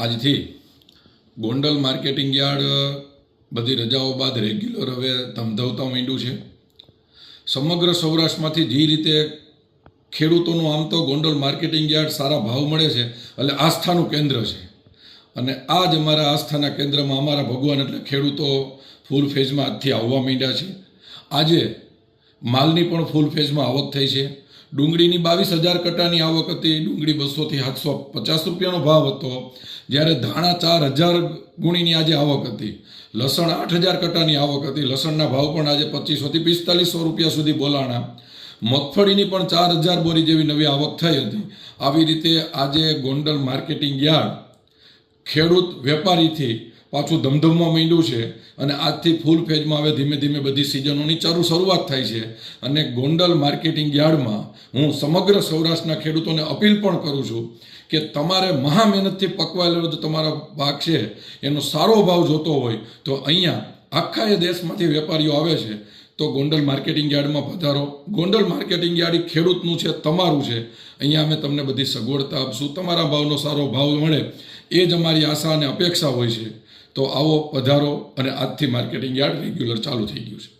આજથી Gondal marketing yard, બધી રજાઓ બાદ રેગ્યુલર હવે ધમધવતા માંડ્યું છે. સમગ્ર સૌરાષ્ટ્રમાંથી જે રીતે ખેડૂતોનું આમ તો ગોંડલ માર્કેટિંગ યાર્ડ સારા ભાવ મળે છે એટલે આસ્થાનું કેન્દ્ર છે. અને આ જ અમારા આસ્થાના કેન્દ્રમાં અમારા ભગવાન એટલે ખેડૂતો ફૂલ ફેઝમાં આજથી આવવા માંડ્યા છે. આજે માલની પણ ફૂલ ફેઝમાં આવક થઈ છે. ડુંગળીની બાવીસ હજાર કટાની આવક હતી. ડુંગળી બસોથી સાતસો પચાસ રૂપિયાનો ભાવ હતો. જ્યારે ધાણા ચાર હજાર ગુણીની આજે આવક હતી. લસણ આઠ હજાર કટાની આવક હતી. લસણના ભાવ પણ આજે પચીસોથી પિસ્તાલીસો રૂપિયા સુધી બોલાણા. મગફળીની પણ ચાર હજાર બોરી જેવી નવી આવક થઈ હતી. આવી રીતે આજે ગોંડલ માર્કેટિંગ યાર્ડ ખેડૂત વેપારીથી પાછું ધમધમવા માંડ્યું છે અને આજથી ફૂલ ફેજમાં હવે ધીમે ધીમે બધી સિઝનોની ચાલુ શરૂઆત થાય છે. અને ગોંડલ માર્કેટિંગ યાર્ડમાં હું સમગ્ર સૌરાષ્ટ્રના ખેડૂતોને અપીલ પણ કરું છું કે તમારે મહા મહેનતથી પકવાયેલો જો તમારો પાક છે, એનો સારો ભાવ જોતો હોય તો અહીંયા આખા એ દેશમાંથી વેપારીઓ આવે છે. તો ગોંડલ માર્કેટિંગ યાર્ડમાં પધારો. ગોંડલ માર્કેટિંગ યાર્ડ ખેડૂતનું છે, તમારું છે. અહીંયા અમે તમને બધી સગવડતા આપશું. તમારા ભાવનો સારો ભાવ મળે. એ જ અમારી આશા અને અપેક્ષા હોય છે. તો આવો વધારો અને આજથી માર્કેટિંગ યાર્ડ રેગ્યુલર ચાલુ થઈ ગયું છે.